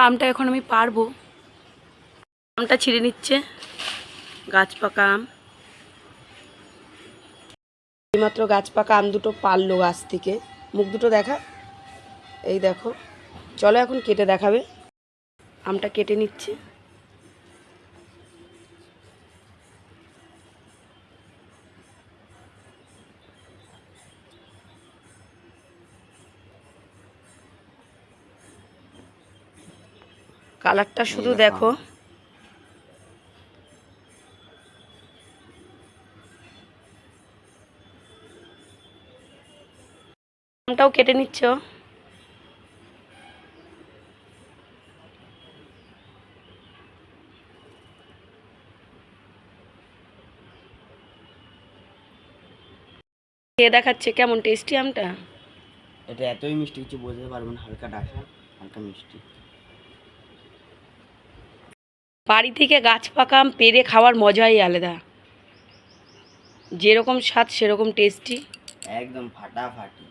আমটা এখন আমি পারব। আমটা ছিঁড়ে নিচ্ছে। গাছ পাকা আম। এইমাত্র গাছ পাকা আম দুটো পারল গাছ থেকে। মুখ দুটো দেখা। এই দেখো। চলো এখন কেটে দেখাবে। আমটা কেটে নিচ্ছে। কালারটা শুধু দেখো। আমটাও কেটে নিচ্ছ? খেয়ে দেখাচ্ছে? কেমন টেস্টি আমটা? এটা এতই মিষ্টি কিছু বোঝাতে পারব না হালকা ডাসা হালকা মিষ্টি। বাড়ি থেকে গাছ পাকাম পেরে খাওয়ার মজাই আলাদা। যেরকম স্বাদ সেরকম টেস্টি একদম ফাটাফাটি।